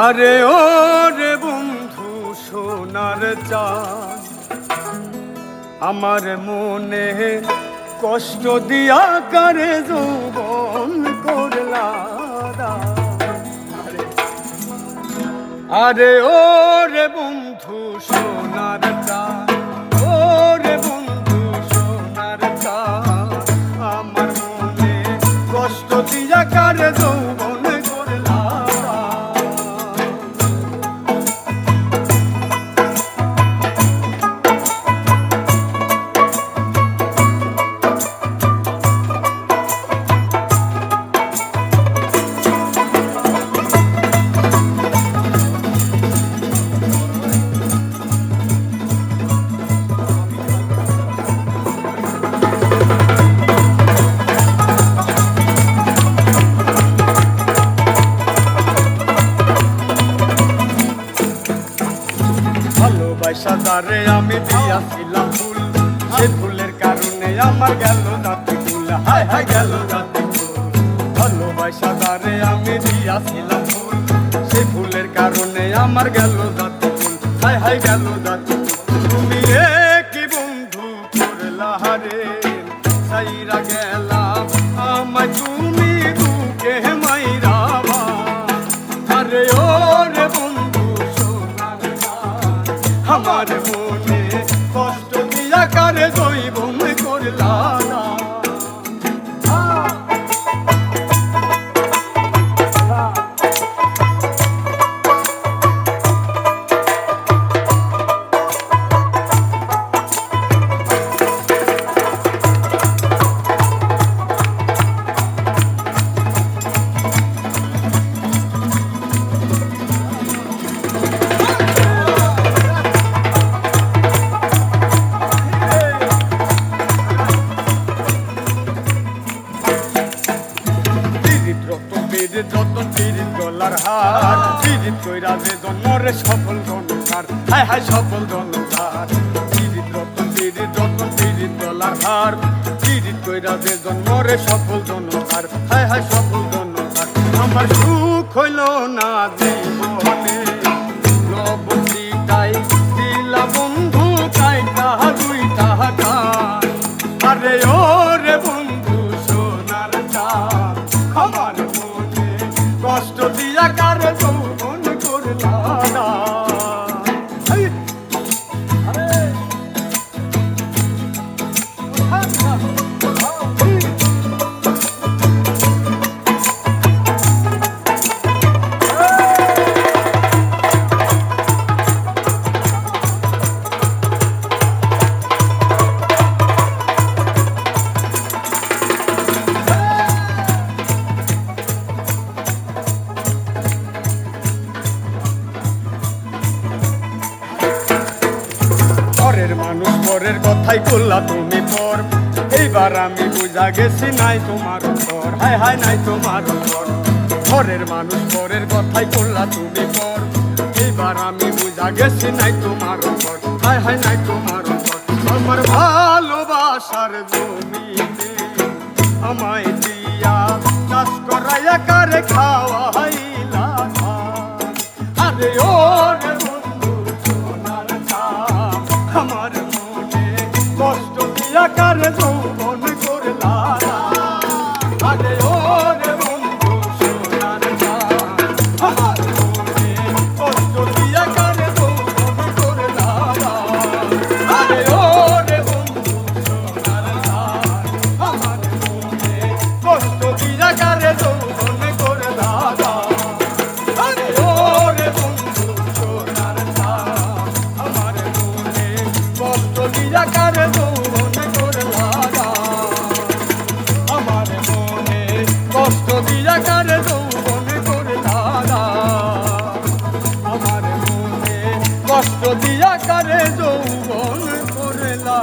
আরে ও রে বন্ধু, সোনার চাঁদ। আমার মনে কষ্ট দিয়া কারে যৌবন করলা আরে ও রে বন্ধু, সোনার চাঁদ। ও রে বন্ধু আমার মনে কষ্ট দিয়া কারে যৌবন ভালোবাসা দারে আমি দিয়াছিলাম ফুল। সে ফুলের কারণে আমার গেল রাতে ফুল। হায় হায়, গেল রাতে ফুল। ভালোবাসা দারে আমি দিয়াছিলাম ফুল। সে ফুলের কারণে আমার গেল রাতে ফুল। হায় হায়, গেল রাতে ফুল। তুমি কি বন্ধু করলা হারে? সাইরা গেলাম আমায় কষ্ট দিয়া কারে জৈবন করলা রত পীড়িত রত পীড়িত গলার হার পীড়িত কইরা যে জন্মরে সফল জনকার হায় হায় সফল জনকার পীড়িত রত পীড়িত যত পীড়িত গলার হার পীড়িত কইরা যে জন্মরে সফল জনকার হায় হায় সফল জনকার আমার সুখ হইল না জীবনে। পরের কথাই করলা তুমি পর। এইবার আমি বুঝা গেছি নাই তোমার পর হায় হায় নাই তোমার পর ঘরের মানুষ পরের কথাই করলা তুমি পর। এইবার আমি বুঝা গেছি নাই তোমার পর হায় হায় নাই তোমার পর আমার ভালোবাসার জমিতে আমায় আরে আমার মনে কষ্ট দিয়া কারে যৌবন করলা